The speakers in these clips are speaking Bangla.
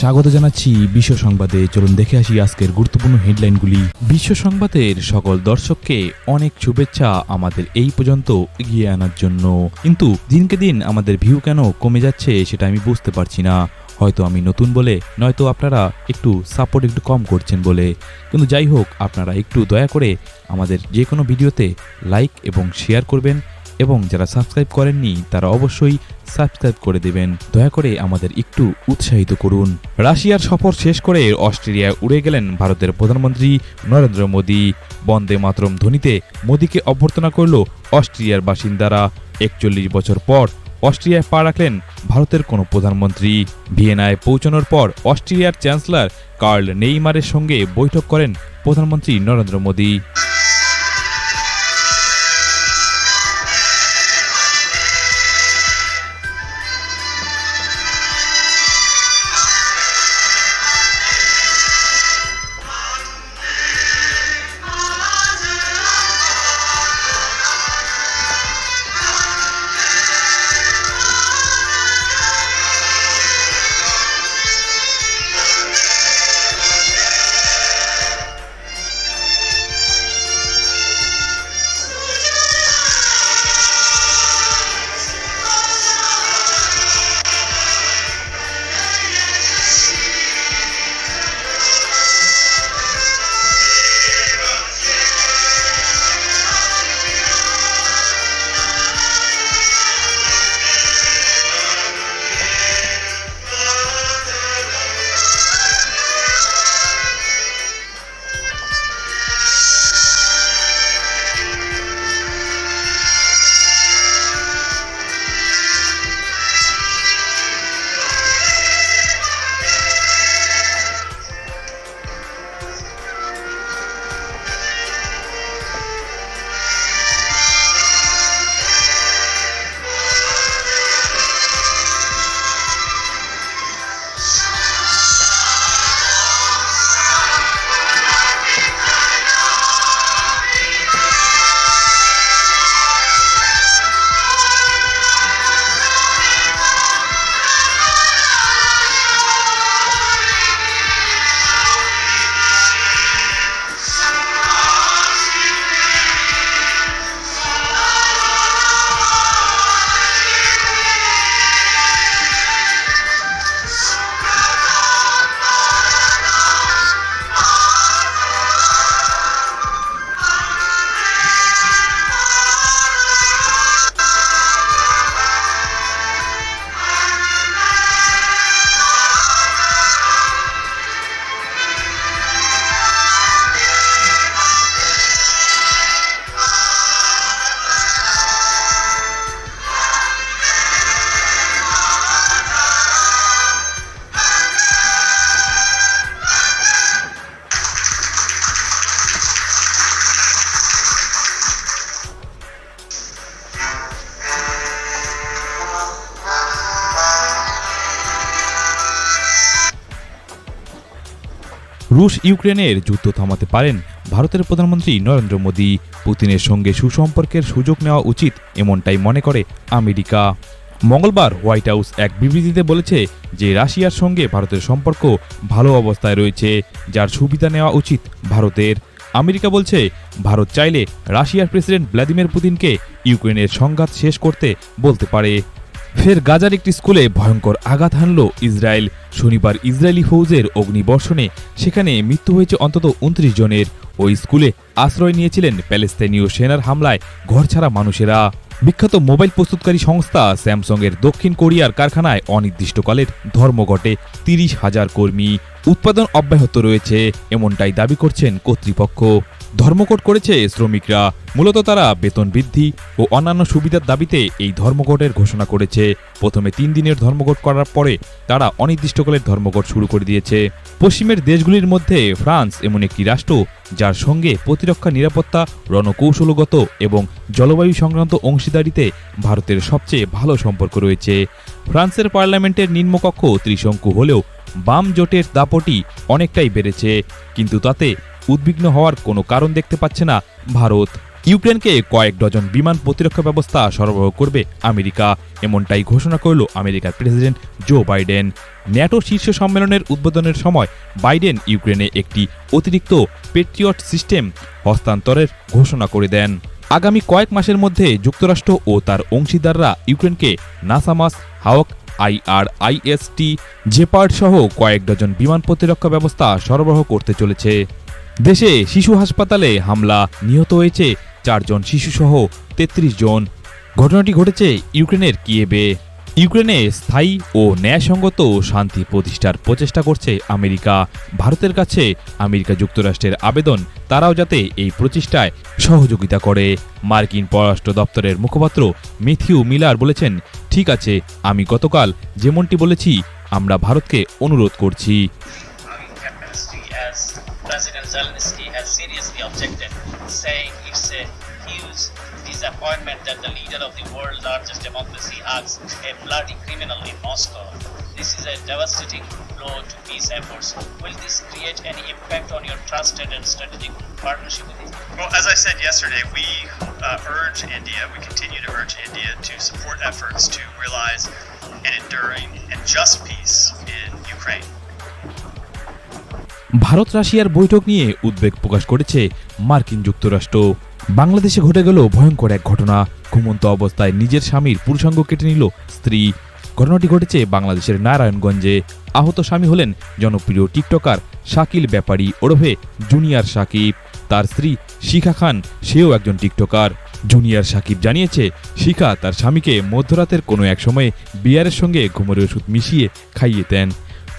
স্বাগত জানাচ্ছি বিশ্ব সংবাদে। চলুন দেখে আসি আজকের গুরুত্বপূর্ণ হেডলাইনগুলি। বিশ্ব সংবাদের সকল দর্শককে অনেক শুভেচ্ছা আমাদের এই পর্যন্ত এগিয়ে আনার জন্য। কিন্তু দিনকে দিন আমাদের ভিউ কেন কমে যাচ্ছে সেটা আমি বুঝতে পারছি না। হয়তো আমি নতুন বলে, নয়তো আপনারা একটু সাপোর্ট একটু কম করছেন বলে। কিন্তু যাই হোক, আপনারা একটু দয়া করে আমাদের যে কোনো ভিডিওতে লাইক এবং শেয়ার করবেন। এবং যারা সাবস্ক্রাইব করেননি, তারা অবশ্যই সাবস্ক্রাইব করে দেবেন। দয়া করে আমাদের একটু উৎসাহিত করুন। রাশিয়ার সফর শেষ করে অস্ট্রেলিয়ায় উড়ে গেলেন ভারতের প্রধানমন্ত্রী নরেন্দ্র মোদী। বন্দে মাতরম ধ্বনিতে মোদীকে অভ্যর্থনা করল অস্ট্রিয়ার বাসিন্দারা। একচল্লিশ বছর পর অস্ট্রিয়ায় পা রাখলেন ভারতের কোনো প্রধানমন্ত্রী। ভিয়েনায় পৌঁছানোর পর অস্ট্রিয়ার চ্যান্সেলর কার্ল নেইমারের সঙ্গে বৈঠক করেন প্রধানমন্ত্রী নরেন্দ্র মোদী। রুশ ইউক্রেনের যুদ্ধ থামাতে পারেন ভারতের প্রধানমন্ত্রী নরেন্দ্র মোদী। পুতিনের সঙ্গে সুসম্পর্কের সুযোগ নেওয়া উচিত এমনটাই মনে করে আমেরিকা। মঙ্গলবার হোয়াইট হাউস এক বিবৃতিতে বলেছে যে রাশিয়ার সঙ্গে ভারতের সম্পর্ক ভালো অবস্থায় রয়েছে, যার সুবিধা নেওয়া উচিত ভারতের। আমেরিকা বলছে, ভারত চাইলে রাশিয়ার প্রেসিডেন্ট ভ্লাদিমির পুতিনকে ইউক্রেনের সংঘাত শেষ করতে বলতে পারে। ফের গাজার একটি স্কুলে ভয়ঙ্কর আঘাত হানল ইসরায়েল। শনিবার ইসরায়েলি ফৌজের অগ্নিবর্ষণে সেখানে মৃত্যু হয়েছে অন্তত উনত্রিশ জনের। ওই স্কুলে আশ্রয় নিয়েছিলেন প্যালেস্তানীয় সেনার হামলায় ঘরছাড়া মানুষেরা। বিখ্যাত মোবাইল প্রস্তুতকারী সংস্থা স্যামসংয়ের দক্ষিণ কোরিয়ার কারখানায় অনির্দিষ্টকালের ধর্মঘটে তিরিশ হাজার কর্মী। উৎপাদন অব্যাহত রয়েছে, এমনটাই দাবি করছেন কর্তৃপক্ষ। ধর্মঘট করেছে শ্রমিকরা। মূলত তারা বেতন বৃদ্ধি ও অন্যান্য সুবিধার দাবিতে এই ধর্মঘটের ঘোষণা করেছে। প্রথমে তিন দিনের ধর্মঘট করার পরে তারা অনির্দিষ্টকালের ধর্মঘট শুরু করে দিয়েছে। পশ্চিমের দেশগুলির মধ্যে ফ্রান্স এমন একটি রাষ্ট্র যার সঙ্গে প্রতিরক্ষা নিরাপত্তা, রণকৌশলগত এবং জলবায়ু সংক্রান্ত অংশীদারিতে ভারতের সবচেয়ে ভালো সম্পর্ক রয়েছে। ফ্রান্সের পার্লামেন্টের নিম্নকক্ষ ত্রিশঙ্কু হলেও বাম জোটের দাপটি অনেকটাই বেড়েছে। কিন্তু তাতে উদ্বিগ্ন হওয়ার কোনো কারণ দেখতে পাচ্ছে না ভারত। ইউক্রেনকে কয়েক ডজন বিমান প্রতিরক্ষা ব্যবস্থা সরবরাহ করবে আমেরিকা, এমনটাই ঘোষণা করল আমেরিকার প্রেসিডেন্ট জো বাইডেন। ন্যাটো শীর্ষ সম্মেলনের উদ্বোধনের সময় বাইডেন ইউক্রেনে একটি অতিরিক্ত পেট্রিয়ট সিস্টেম হস্তান্তরের ঘোষণা করে দেন। আগামী কয়েক মাসের মধ্যে যুক্তরাষ্ট্র ও তার অংশীদাররা ইউক্রেনকে নাসামাস, হাওক, আইআরআইএসটি, জেপার্ড সহ কয়েক ডজন বিমান প্রতিরক্ষা ব্যবস্থা সরবরাহ করতে চলেছে। দেশে শিশু হাসপাতালে হামলা নিহত হয়েছে চারজন শিশুসহ তেত্রিশ জন। ঘটনাটি ঘটেছে ইউক্রেনের কিয়েবে ইউক্রেনে স্থায়ী ও ন্যায়সঙ্গত শান্তি প্রতিষ্ঠার প্রচেষ্টা করছে আমেরিকা। ভারতের কাছে আমেরিকা যুক্তরাষ্ট্রের আবেদন, তারাও যাতে এই প্রচেষ্টায় সহযোগিতা করে। মার্কিন পররাষ্ট্র দপ্তরের মুখপাত্র মেথিউ মিলার বলেছেন, ঠিক আছে, আমি গতকাল যেমনটি বলেছি, আমরা ভারতকে অনুরোধ করছি। Zelensky has seriously objected, saying it's a huge disappointment that the leader of the world's largest democracy hugs a bloody criminal in Moscow. This is a devastating blow to peace efforts. Will this create any impact on your trusted and strategic partnership with Israel? Well, as I said yesterday, we uh, urge India, we continue to urge India to support efforts to realize an enduring and just peace in Ukraine. Bharat রাশিয়ার বৈঠক নিয়ে উদ্বেগ প্রকাশ করেছে মার্কিন যুক্তরাষ্ট্র। বাংলাদেশে ঘটে গেল ভয়ঙ্কর এক ঘটনা। ঘুমন্ত অবস্থায় নিজের স্বামীর পুরুষাঙ্গ কেটে নিল স্ত্রী। ঘটনাটি ঘটেছে বাংলাদেশের নারায়ণগঞ্জে। আহত স্বামী হলেন জনপ্রিয় টিকটকার শাকিল ব্যাপারী ওরফে জুনিয়র সাকিব। তার স্ত্রী শিখা খান, সেও একজন টিকটকার। জুনিয়র সাকিব জানিয়েছে, শিখা তার স্বামীকে মধ্যরাতের কোনো এক সময়ে বিয়ারের সঙ্গে ঘুমের ওষুধ মিশিয়ে খাইয়ে দেন।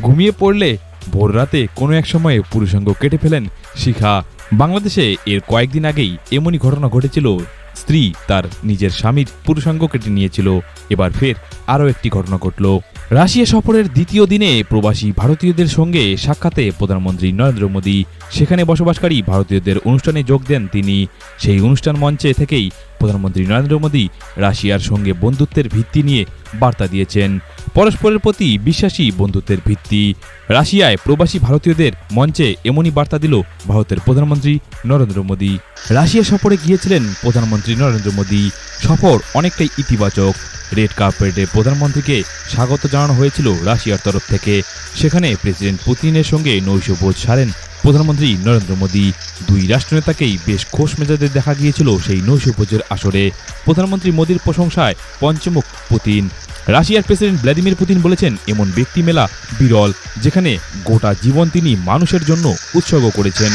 ঘুমিয়ে পড়লে ভোর রাতে কোনো এক সময়ে পুরুষাঙ্গ কেটে ফেলেন শিখা। বাংলাদেশে এর কয়েকদিন আগেই এমনই ঘটনা ঘটেছিল। স্ত্রী তার নিজের স্বামীর পুরুষাঙ্গ কেটে নিয়েছিল। এবার ফের আরও একটি ঘটনা ঘটল। রাশিয়া সফরের দ্বিতীয় দিনে প্রবাসী ভারতীয়দের সঙ্গে সাক্ষাতে প্রধানমন্ত্রী নরেন্দ্র মোদী, সেখানে বসবাসকারী ভারতীয়দের অনুষ্ঠানে যোগ দেন তিনি। সেই অনুষ্ঠান মঞ্চে থেকেই প্রধানমন্ত্রী নরেন্দ্র মোদী রাশিয়ার সঙ্গে বন্ধুত্বের ভিত্তি নিয়ে বার্তা দিয়েছেন। পরস্পরের প্রতি বিশ্বাসী বন্ধুত্বের ভিত্তি। রাশিয়ায় প্রবাসী ভারতীয়দের মঞ্চে এমনই বার্তা দিল ভারতের প্রধানমন্ত্রী নরেন্দ্র মোদী। রাশিয়া সফরে গিয়েছিলেন প্রধানমন্ত্রী নরেন্দ্র মোদী। সফর অনেকটাই ইতিবাচক। রেড কার্পেটে প্রধানমন্ত্রীকে স্বাগত জানানো হয়েছিল রাশিয়ার তরফ থেকে। সেখানে প্রেসিডেন্ট পুতিনের সঙ্গে নৈশভোজ সারেন প্রধানমন্ত্রী নরেন্দ্র মোদী দুই রাষ্ট্রনেতাকেই বেশ খোশ মেজাজে দেখা গিয়েছিল সেই নৈশ উপজের আসরে। প্রধানমন্ত্রী মোদীর প্রশংসায় পঞ্চমুখ পুতিন। রাশিয়ার প্রেসিডেন্ট ভ্লাদিমির পুতিন বলেছেন, এমন ব্যক্তি মেলা বিরল, যেখানে গোটা জীবন তিনি মানুষের জন্য উৎসর্গ করেছেন।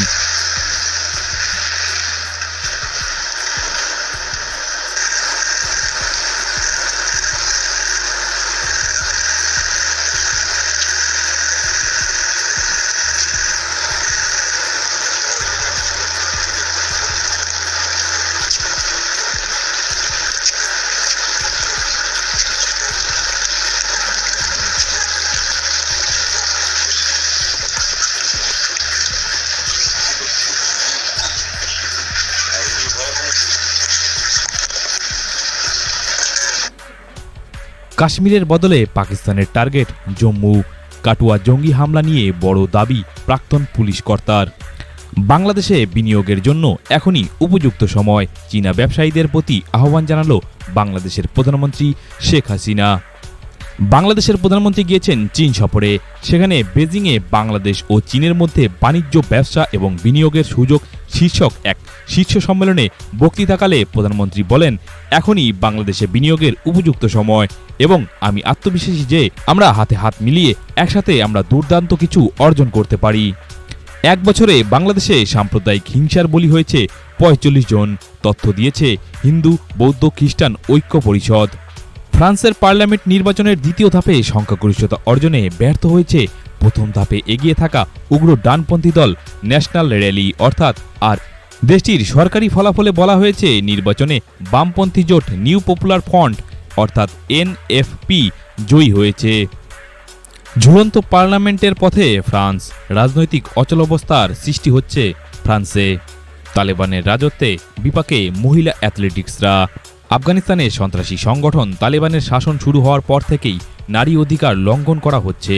কাশ্মীরের বদলে পাকিস্তানের টার্গেট জম্মু। কাটুয়া জঙ্গি হামলা নিয়ে বড় দাবি প্রাক্তন পুলিশ কর্তার। বাংলাদেশে বিনিয়োগের জন্য এখনই উপযুক্ত সময়। চীনা ব্যবসায়ীদের প্রতি আহ্বান জানালো বাংলাদেশের প্রধানমন্ত্রী শেখ হাসিনা। বাংলাদেশের প্রধানমন্ত্রী গিয়েছেন চীন সফরে। সেখানে বেজিংয়ে বাংলাদেশ ও চীনের মধ্যে বাণিজ্য, ব্যবসা এবং বিনিয়োগের সুযোগ শীর্ষক এক শীর্ষ সম্মেলনে বক্তৃতাকালে প্রধানমন্ত্রী বলেন, এখনই বাংলাদেশে বিনিয়োগের উপযুক্ত সময় এবং আমি আত্মবিশ্বাসী যে আমরা হাতে হাত মিলিয়ে একসাথে আমরা দুর্দান্ত কিছু অর্জন করতে পারি। এক বছরে বাংলাদেশে সাম্প্রদায়িক হিংসার বলি হয়েছে পঁয়তাল্লিশ জন। তথ্য দিয়েছে হিন্দু, বৌদ্ধ খ্রিস্টান ঐক্য পরিষদ। ফ্রান্সের পার্লামেন্ট নির্বাচনের দ্বিতীয় ধাপে সংখ্যাগরিষ্ঠতা অর্জনে ব্যর্থ হয়েছে প্রথম ধাপে এগিয়ে থাকা উগ্র ডানপন্থী দল ন্যাশনাল র্যালি অর্থাৎ আর। দেশটির সরকারি ফলাফলে বলা হয়েছে নির্বাচনে বামপন্থী জোট নিউ পপুলার ফ্রন্ট অর্থাৎ এনএফপি জয়ী হয়েছে। ঝুলন্ত পার্লামেন্টের পথে ফ্রান্স রাজনৈতিক অচলাবস্থার সৃষ্টি হচ্ছে ফ্রান্সে। তালেবানের রাজত্বে বিপাকে মহিলা অ্যাথলেটিক্সরা আফগানিস্তানে সন্ত্রাসী সংগঠন তালেবানের শাসন শুরু হওয়ার পর থেকেই নারী অধিকার লঙ্ঘন করা হচ্ছে।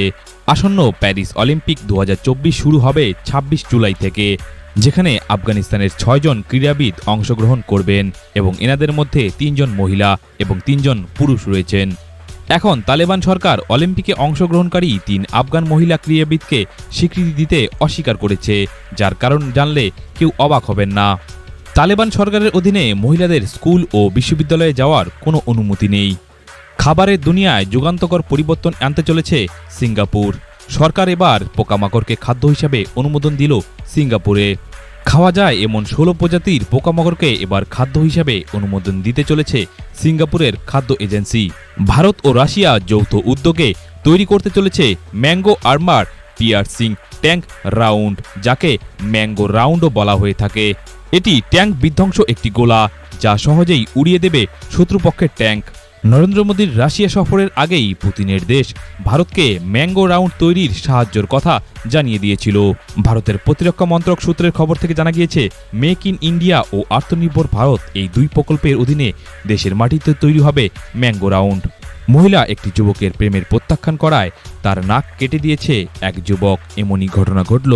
আসন্ন প্যারিস অলিম্পিক দু হাজার চব্বিশ শুরু হবে ২৬ জুলাই থেকে, যেখানে আফগানিস্তানের ছয়জন ক্রীড়াবিদ অংশগ্রহণ করবেন এবং এনাদের মধ্যে তিনজন মহিলা এবং তিনজন পুরুষ রয়েছেন। এখন তালেবান সরকার অলিম্পিকে অংশগ্রহণকারী তিন আফগান মহিলা ক্রীড়াবিদকে স্বীকৃতি দিতে অস্বীকার করেছে, যার কারণ জানলে কেউ অবাক হবেন না। তালেবান সরকারের অধীনে মহিলাদের স্কুল ও বিশ্ববিদ্যালয়ে যাওয়ার কোনো অনুমতি নেই। খাবারের দুনিয়ায় যুগান্তকর পরিবর্তন আনতে চলেছে সিঙ্গাপুর। সরকার এবার পোকামাকড়কে খাদ্য হিসাবে অনুমোদন দিল সিঙ্গাপুরে। খাওয়া যায় এমন ষোলো প্রজাতির পোকামাকড়কে এবার খাদ্য হিসাবে অনুমোদন দিতে চলেছে সিঙ্গাপুরের খাদ্য এজেন্সি। ভারত ও রাশিয়া যৌথ উদ্যোগে তৈরি করতে চলেছে mango armour piercing tank round, যাকে ম্যাঙ্গো রাউন্ডও বলা হয়ে থাকে। এটি ট্যাঙ্ক বিধ্বংস একটি গোলা, যা সহজেই উড়িয়ে দেবে শত্রুপক্ষের ট্যাঙ্ক। নরেন্দ্র মোদীর রাশিয়া সফরের আগেই পুতিনের দেশ ভারতকে ম্যাঙ্গো রাউন্ড তৈরির সাহায্যের কথা জানিয়ে দিয়েছিল। ভারতের প্রতিরক্ষা মন্ত্রক সূত্রের খবর থেকে জানা গিয়েছে, মেক ইন ইন্ডিয়া ও আত্মনির্ভর ভারত এই দুই প্রকল্পের অধীনে দেশের মাটিতে তৈরি হবে ম্যাঙ্গো রাউন্ড। মহিলা একটি যুবকের প্রেমের প্রত্যাখ্যান করায় তার নাক কেটে দিয়েছে এক যুবক। এমনই ঘটনা ঘটল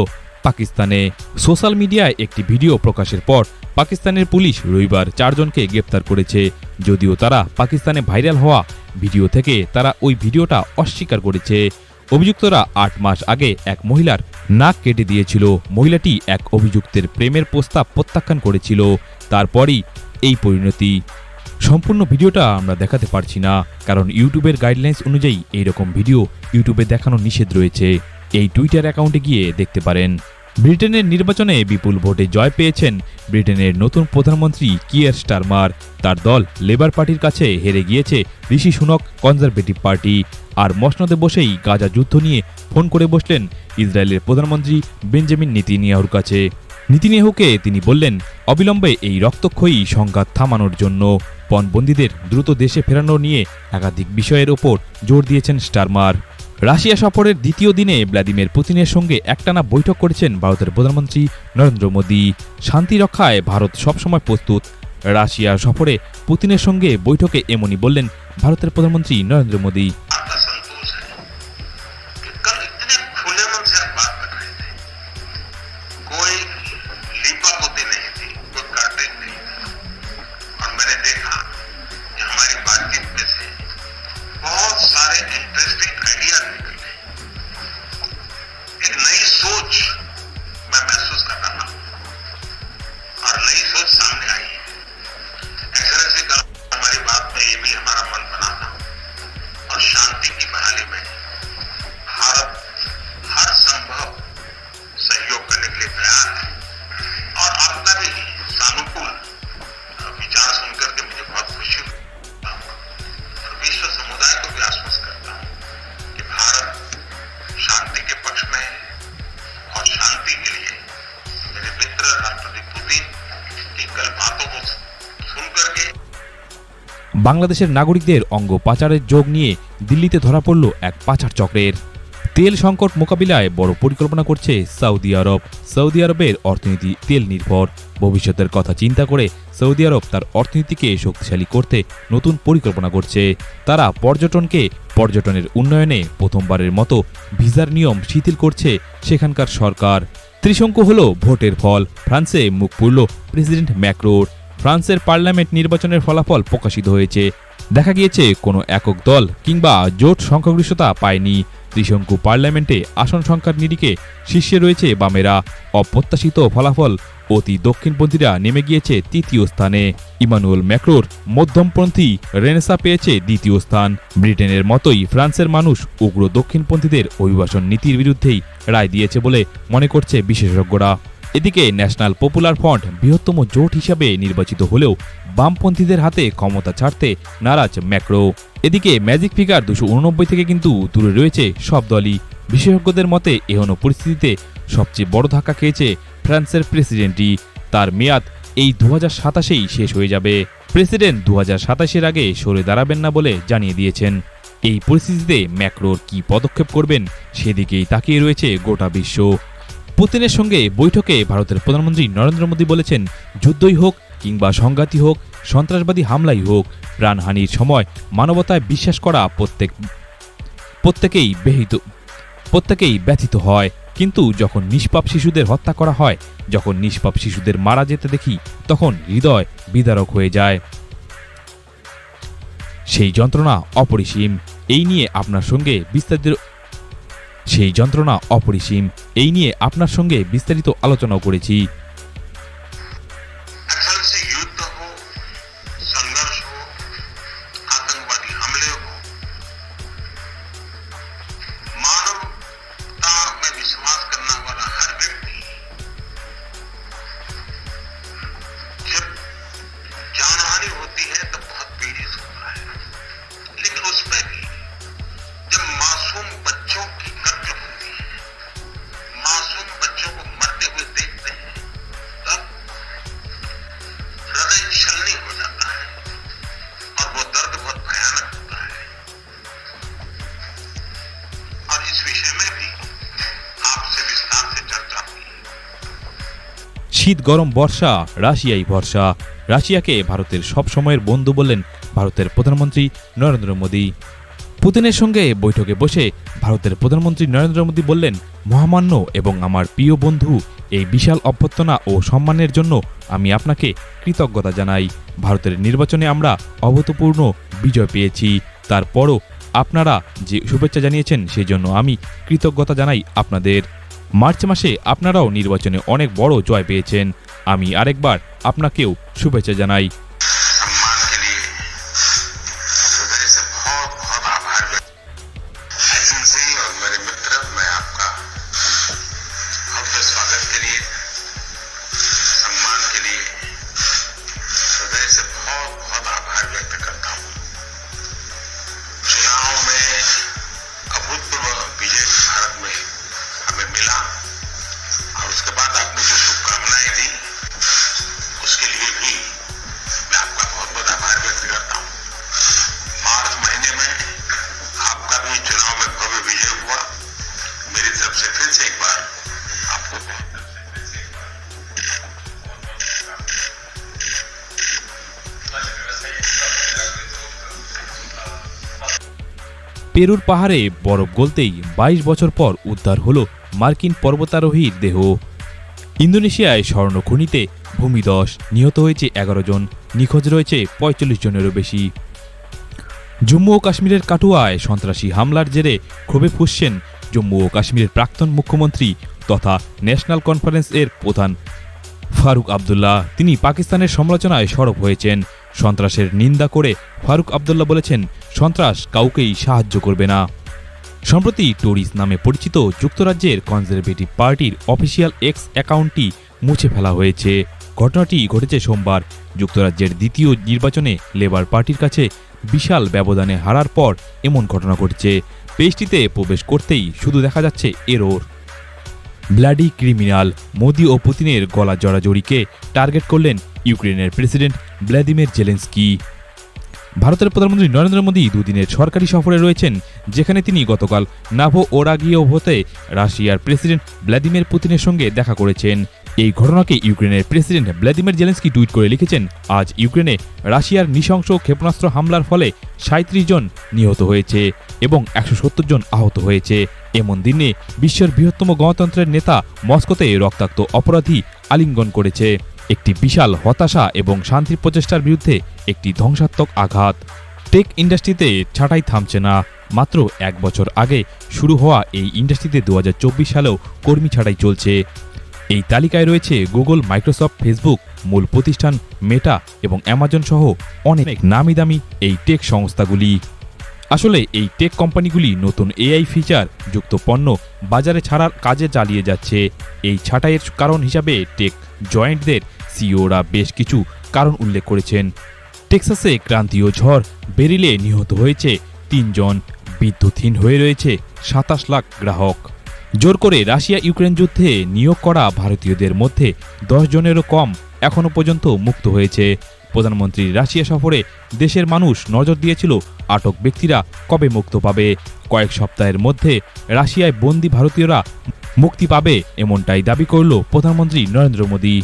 পাকিস্তানে। সোশ্যাল মিডিয়ায় একটি ভিডিও প্রকাশের পর পাকিস্তানের পুলিশ রবিবার চারজনকে গ্রেপ্তার করেছে। যদিও তারা পাকিস্তানে ভাইরাল হওয়া ভিডিও থেকে তারা ওই ভিডিওটা অস্বীকার করেছে। অভিযুক্তরা আট মাস আগে এক মহিলার নাক কেটে দিয়েছিল। মহিলাটি এক অভিযুক্তের প্রেমের প্রস্তাব প্রত্যাখ্যান করেছিল। তারপরই এই পরিণতি। সম্পূর্ণ ভিডিওটা আমরা দেখাতে পারছি না, কারণ ইউটিউবের গাইডলাইন্স অনুযায়ী এইরকম ভিডিও ইউটিউবে দেখানো নিষেধ রয়েছে। এই টুইটার অ্যাকাউন্টে গিয়ে দেখতে পারেন। ব্রিটেনের নির্বাচনে বিপুল ভোটে জয় পেয়েছেন ব্রিটেনের নতুন প্রধানমন্ত্রী কিয়ার স্টারমার। তার দল লেবার পার্টির কাছে হেরে গিয়েছে ঋষি সুনক কনজারভেটিভ পার্টি। আর মসনদে বসেই গাজা যুদ্ধ নিয়ে ফোন করে বসলেন ইসরায়েলের প্রধানমন্ত্রী বেঞ্জামিন নীতিনিয়াহুর কাছে। নীতিনিয়াহুকে তিনি বললেন, অবিলম্বে এই রক্তক্ষয়ী সংঘাত থামানোর জন্য পণবন্দীদের দ্রুত দেশে ফেরানো নিয়ে একাধিক বিষয়ের ওপর জোর দিয়েছেন স্টারমার। রাশিয়া সফরের দ্বিতীয় দিনে ভ্লাদিমির পুতিনের সঙ্গে একটানা বৈঠক করেছেন ভারতের প্রধানমন্ত্রী নরেন্দ্র মোদী। শান্তি রক্ষায় ভারত সবসময় প্রস্তুত। রাশিয়া সফরে পুতিনের সঙ্গে বৈঠকে এমনই বললেন ভারতের প্রধানমন্ত্রী নরেন্দ্র মোদী। বাংলাদেশের নাগরিকদের অঙ্গ পাচারের যোগ নিয়ে দিল্লিতে ধরা পড়ল এক পাচার চক্রের। তেল সংকট মোকাবিলায় বড় পরিকল্পনা করছে সৌদি আরব। সৌদি আরবের অর্থনীতি তেল নির্ভর। ভবিষ্যতের কথা চিন্তা করে সৌদি আরব তার অর্থনীতিকে শক্তিশালী করতে নতুন পরিকল্পনা করছে। তারা পর্যটনকে পর্যটনের উন্নয়নে প্রথমবারের মতো ভিসার নিয়ম শিথিল করছে সেখানকার সরকার। ত্রিশঙ্কু হল ভোটের ফল। ফ্রান্সে মুখ পুরল প্রেসিডেন্ট ম্যাক্রোর। ফ্রান্সের পার্লামেন্ট নির্বাচনের ফলাফল প্রকাশিত হয়েছে। দেখা গিয়েছে, কোনো একক দল কিংবা জোট সংখ্যাগরিষ্ঠতা পায়নি। ত্রিশঙ্কু পার্লামেন্টে আসন সংখ্যার নিরিখে শীর্ষে রয়েছে বামেরা। অপ্রত্যাশিত ফলাফল অতি দক্ষিণপন্থীরা নেমে গিয়েছে তৃতীয় স্থানে। ইমানুয়েল ম্যাক্রোর মধ্যমপন্থী রেনেসা পেয়েছে দ্বিতীয় স্থান। ব্রিটেনের মতোই ফ্রান্সের মানুষ উগ্র দক্ষিণপন্থীদের অভিবাসন নীতির বিরুদ্ধেই রায় দিয়েছে বলে মনে করছে বিশেষজ্ঞরা। এদিকে ন্যাশনাল পপুলার ফ্রন্ট বৃহত্তম জোট হিসাবে নির্বাচিত হলেও বামপন্থীদের হাতে ক্ষমতা ছাড়তে নারাজ ম্যাক্রো। এদিকে ম্যাজিক ফিগার দুশো উননব্বই থেকে কিন্তু দূরে রয়েছে সব দলই। বিশেষজ্ঞদের মতে, এহনো পরিস্থিতিতে সবচেয়ে বড় ধাক্কা খেয়েছে ফ্রান্সের প্রেসিডেন্টই। তার মেয়াদ এই দু সাতাশেই শেষ হয়ে যাবে। প্রেসিডেন্ট দু সাতাশের আগে সরে দাঁড়াবেন না বলে জানিয়ে দিয়েছেন। এই পরিস্থিতিতে ম্যাক্রোর কি পদক্ষেপ করবেন, সেদিকেই তাকিয়ে রয়েছে গোটা বিশ্ব। পুতিনের সঙ্গে বৈঠকে ভারতের প্রধানমন্ত্রী নরেন্দ্র মোদী বলেছেন, যুদ্ধই হোক কিংবা সংঘাতই হোক, সন্ত্রাসবাদী হামলাই হোক, প্রাণহানির সময় মানবতায় বিশ্বাস করা প্রত্যেক, প্রত্যেকেই ব্যহিত, প্রত্যেকেই ব্যথিত হয়। কিন্তু যখন নিষ্পাপ শিশুদের হত্যা করা হয়, যখন নিষ্পাপ শিশুদের মারা যেতে দেখি, তখন হৃদয় বিদারক হয়ে যায়। সেই যন্ত্রণা অপরিসীম। এই নিয়ে আপনার সঙ্গে বিস্তারিত সেই যন্ত্রণা অপরিসীম। এই নিয়ে আপনার সঙ্গে বিস্তারিত আলোচনাও করেছি। শীত, গরম, বর্ষা, রাশিয়াই ভরসা। রাশিয়াকে ভারতের সব সময়ের বন্ধু বললেন ভারতের প্রধানমন্ত্রী নরেন্দ্র মোদী। পুতিনের সঙ্গে বৈঠকে বসে ভারতের প্রধানমন্ত্রী নরেন্দ্র মোদী বললেন, মহামান্য এবং আমার প্রিয় বন্ধু, এই বিশাল অভ্যর্থনা ও সম্মানের জন্য আমি আপনাকে কৃতজ্ঞতা জানাই। ভারতের নির্বাচনে আমরা অভূতপূর্ণ বিজয় পেয়েছি। তারপরও আপনারা যে শুভেচ্ছা জানিয়েছেন সেই জন্য আমি কৃতজ্ঞতা জানাই আপনাদের। মার্চ মাসে আপনারাও নির্বাচনে অনেক বড় জয় পেয়েছেন। আমি আরেকবার আপনাকেও শুভেচ্ছা জানাই। পেরুর পাহাড়ে বরফ গলতেই বাইশ বছর পর উদ্ধার হল মার্কিন পর্বতারোহীর দেহ। ইন্দোনেশিয়ায় স্বর্ণখনিতে ভূমিদশ নিহত হয়েছে এগারো জন, নিখোঁজ রয়েছে পঁয়তাল্লিশ জনেরও বেশি। জম্মু ও কাশ্মীরের কাটুয়ায় সন্ত্রাসী হামলার জেরে ক্ষোভে ফুসছেন জম্মু ও কাশ্মীরের প্রাক্তন মুখ্যমন্ত্রী তথা ন্যাশনাল কনফারেন্স এর প্রধান ফারুক আবদুল্লাহ। তিনি পাকিস্তানের সমালোচনায় সরব হয়েছেন। সন্ত্রাসের নিন্দা করে ফারুক আবদুল্লাহ বলেছেন, সন্ত্রাস কাউকেই সাহায্য করবে না। সম্প্রতি টরিস নামে পরিচিত যুক্তরাজ্যের কনজারভেটিভ পার্টির অফিসিয়াল এক্স অ্যাকাউন্টটি মুছে ফেলা হয়েছে। ঘটনাটি ঘটেছে সোমবার। যুক্তরাজ্যের দ্বিতীয় নির্বাচনে লেবার পার্টির কাছে বিশাল ব্যবধানে হারার পর এমন ঘটনা ঘটেছে। পেজটিতে প্রবেশ করতেই শুধু দেখা যাচ্ছে এরোর। ব্লাডি ক্রিমিনাল মোদি ও পুতিনের গলা জড়াজড়িকে টার্গেট করলেন ইউক্রেনের প্রেসিডেন্ট ভ্লাদিমির জেলেন্সকি। ভারতের প্রধানমন্ত্রী নরেন্দ্র মোদী দুদিনের সরকারি সফরে রয়েছেন, যেখানে তিনি গতকাল নাভো ওরাগিও হতে রাশিয়ার প্রেসিডেন্ট ভ্লাদিমির পুতিনের সঙ্গে দেখা করেছেন। এই ঘটনাকে ইউক্রেনের প্রেসিডেন্ট ভ্লাদিমির জেলেন্সকি টুইট করে লিখেছেন, আজ ইউক্রেনে রাশিয়ার নৃশংস ক্ষেপণাস্ত্র হামলার ফলে সাঁত্রিশ জন নিহত হয়েছে এবং একশো সত্তর জন আহত হয়েছে। এমন দিনে বিশ্বের বৃহত্তম গণতন্ত্রের নেতা মস্কোতে রক্তাক্ত অপরাধী আলিঙ্গন করেছে। একটি বিশাল হতাশা এবং শান্তির প্রচেষ্টার বিরুদ্ধে একটি ধ্বংসাত্মক আঘাত। টেক ইন্ডাস্ট্রিতে ছাঁটাই থামছে না। মাত্র এক বছর আগে শুরু হওয়া এই ইন্ডাস্ট্রিতে দু হাজার চব্বিশ সালেও কর্মী ছাঁটাই চলছে। এই তালিকায় রয়েছে গুগল, মাইক্রোসফট, ফেসবুক, মূল প্রতিষ্ঠান, মেটা এবং অ্যামাজন সহ অনেক নামি দামি এই টেক সংস্থাগুলি। আসলে এই টেক কোম্পানিগুলি নতুন এআই ফিচার, যুক্ত পণ্য বাজারে ছাড়ার কাজে চালিয়ে যাচ্ছে। এই ছাঁটাইয়ের কারণ হিসাবে টেক জয়েন্টদের সিওরা বেশ কিছু কারণ উল্লেখ করেছেন। টেক্সাসে ক্রান্তীয় ঝড় বেরিলে নিহত হয়েছে তিনজন, বিদ্যুৎহীন হয়ে রয়েছে সাতাশ লাখ গ্রাহক। জোর করে রাশিয়া ইউক্রেন যুদ্ধে নিয়োগ করা ভারতীয়দের মধ্যে দশ জনেরও কম এখনও পর্যন্ত মুক্ত হয়েছে। প্রধানমন্ত্রী রাশিয়া সফরে দেশের মানুষ নজর দিয়েছিল আটক ব্যক্তিরা কবে মুক্ত পাবে। কয়েক সপ্তাহের মধ্যে রাশিয়ায় বন্দী ভারতীয়রা মুক্তি পাবে এমনটাই দাবি করল প্রধানমন্ত্রী নরেন্দ্র মোদী।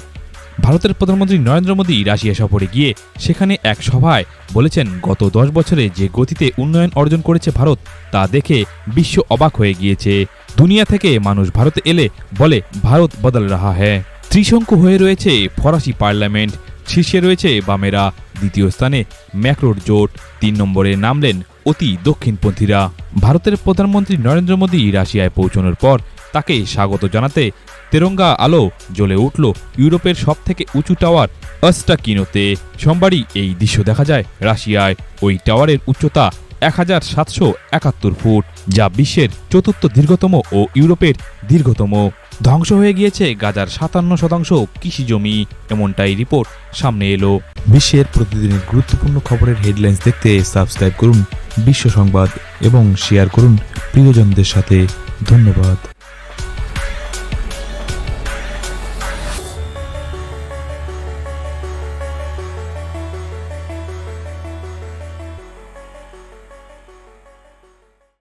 ভারতের প্রধানমন্ত্রী নরেন্দ্র মোদী রাশিয়া সফরে গিয়ে সেখানে এক সভায় বলেছেন, গত দশ বছরে যে গতিতে উন্নয়ন অর্জন করেছে ভারত, তা দেখে বিশ্ব অবাক হয়ে গিয়েছে। দুনিয়া থেকে মানুষ ভারতে এলে বলে ভারত বদল রাহা হ্যায়। ত্রিশঙ্কু হয়ে রয়েছে ফরাসি পার্লামেন্ট, শীর্ষে রয়েছে বামেরা। দ্বিতীয় স্থানে ম্যাক্রোর জোট, তিন নম্বরে নামলেন অতি দক্ষিণপন্থীরা। ভারতের প্রধানমন্ত্রী নরেন্দ্র মোদী রাশিয়ায় পৌঁছানোর পর তাকে স্বাগত জানাতে তেরঙ্গা আলো জ্বলে উঠল ইউরোপের সবথেকে উঁচু টাওয়ার অস্টাকিনোতে। সোমবারই এই দৃশ্য দেখা যায় রাশিয়ায়। ওই টাওয়ারের উচ্চতা এক হাজার সাতশো একাত্তর ফুট, যা বিশ্বের চতুর্থ দীর্ঘতম ও ইউরোপের দীর্ঘতম। ধ্বংস হয়ে গিয়েছে গাজার সাতান্ন শতাংশ কৃষি জমি, এমনটাই রিপোর্ট সামনে এলো। বিশ্বের প্রতিদিনের গুরুত্বপূর্ণ খবরের হেডলাইন্স দেখতে সাবস্ক্রাইব করুন বিশ্ব সংবাদ এবং শেয়ার করুন প্রিয়জনদের সাথে। ধন্যবাদ।